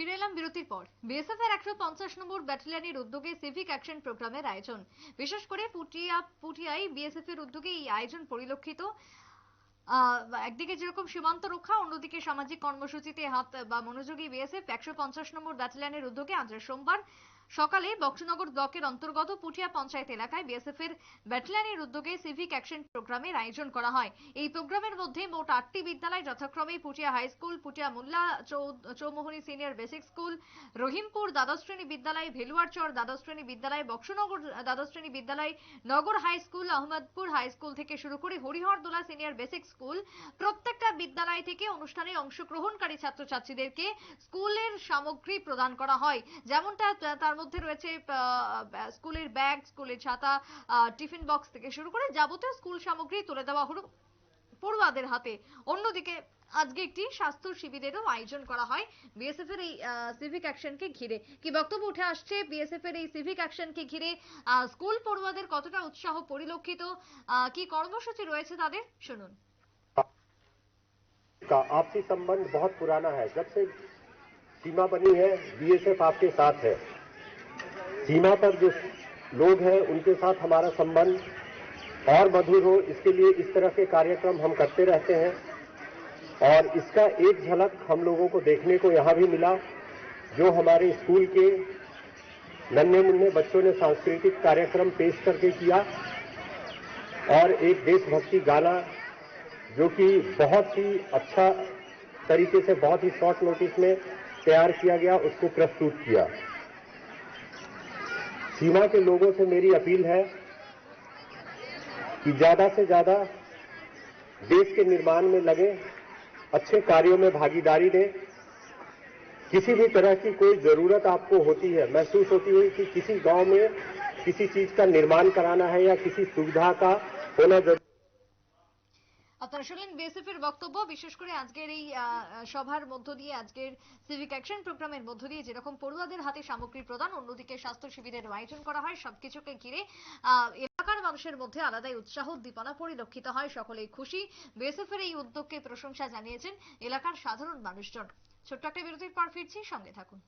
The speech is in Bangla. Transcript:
ফিরে এলাম বিরতির পর। বিএসএফ এর একশো পঞ্চাশ নম্বর ব্যাটালিয়নের উদ্যোগে সিভিক অ্যাকশন প্রোগ্রামের আয়োজন। বিশেষ করে পুটিয়া পুটিয়ায় বিএসএফ এর উদ্যোগে এই আয়োজন পরিলক্ষিত। একদিকে যেরকম সীমান্ত রক্ষা, অন্যদিকে সামাজিক কর্মসূচিতে হাত বা মনোযোগী বিএসএফ একশো পঞ্চাশ নম্বর ব্যাটালিয়নের উদ্যোগে আজ সোমবার সকালে বক্সনগর ব্লকের অন্তর্গত পুটিয়া পঞ্চায়েত এলাকায় বিএসএফ এর ব্যাটালিয়নের উদ্যোগে সিভিক অ্যাকশন প্রোগ্রামের আয়োজন করা হয়। এই প্রোগ্রামের মধ্যে মোট আটটি বিদ্যালয়, যথাক্রমে Putia high school Putia Molla Chaumohani senior basic school, Rahimpur দ্বাদশ শ্রেণি বিদ্যালয়, ভেলুয়ারচর দ্বাদশ শ্রেণি বিদ্যালয়, বক্সনগর দ্বাদশ শ্রেণি বিদ্যালয়, Nagar high school, Ahmadpur high school থেকে শুরু করে হরিহরদোলা সিনিয়র বেসিক স্কুল প্রত্যেকটা বিদ্যালয় থেকে অনুষ্ঠানে অংশগ্রহণকারী ছাত্রছাত্রীদেরকে স্কুলের সামগ্রী প্রদান করা হয়। যেমনটা তার মধ্যে রয়েছে আহ, স্কুলের ব্যাগ স্কুলের ছাতা আহ, টিফিন বক্স থেকে শুরু করে যাবতীয় স্কুল সামগ্রী তুলে দেওয়া হলো পড়ুয়াদের হাতে অন্যদিকে আজকে একটি স্বাস্থ্য শিবিরেরও আয়োজন করা হয় বিএসএফ এর এই সিভিক অ্যাকশনকে ঘিরে কি বক্তব্য উঠে আসছে বিএসএফ এর এই সিভিক অ্যাকশনকে ঘিরে আহ, স্কুল পড়ুয়াদের কতটা উৎসাহ পরিলক্ষিত আহ, কি কর্মসূচি রয়েছে তাদের শুনুন का आपसी संबंध बहुत पुराना है जब से सीमा बनी है बीएसएफ आपके साथ है सीमा पर जो लोग हैं, उनके साथ हमारा संबंध और मधुर हो, इसके लिए इस तरह के कार्यक्रम हम करते रहते हैं। और इसका एक झलक हम लोगों को देखने को यहाँ भी मिला, जो हमारे स्कूल के नन्हे मुन्ने बच्चों ने सांस्कृतिक कार्यक्रम पेश करके किया और एक देशभक्ति गाना, जो कि बहुत ही अच्छा तरीके से, बहुत ही शॉर्ट नोटिस में तैयार किया गया, उसको प्रस्तुत किया। सीमा के लोगों से मेरी अपील है कि ज़्यादा से ज़्यादा देश के निर्माण में लगे, अच्छे कार्यों में भागीदारी दें। किसी भी तरह की कोई ज़रूरत आपको होती है, महसूस होती है कि किसी गाँव में किसी चीज़ का निर्माण कराना है या किसी सुविधा का होना ज़रूरी আপনারা শুনলেন বিএসএফ এর বক্তব্য। বিশেষ করে আজকের এই সভার মধ্য দিয়ে, আজকের সিভিক অ্যাকশন প্রোগ্রামের মধ্য দিয়ে যেরকম পড়ুয়াদের হাতে সামগ্রী প্রদান, অন্যদিকে স্বাস্থ্য শিবিরের আয়োজন করা হয়, সবকিছুকে ঘিরে এলাকার মানুষের মধ্যে আলাদাই উৎসাহ, উদ্দীপনা পরিলক্ষিত হয়, সকলেই খুশি। বিএসএফ এর এই উদ্যোগকে প্রশংসা জানিয়েছেন এলাকার সাধারণ মানুষজন। ছোট্ট একটা বিরতির পর ফিরছি, সঙ্গে থাকুন।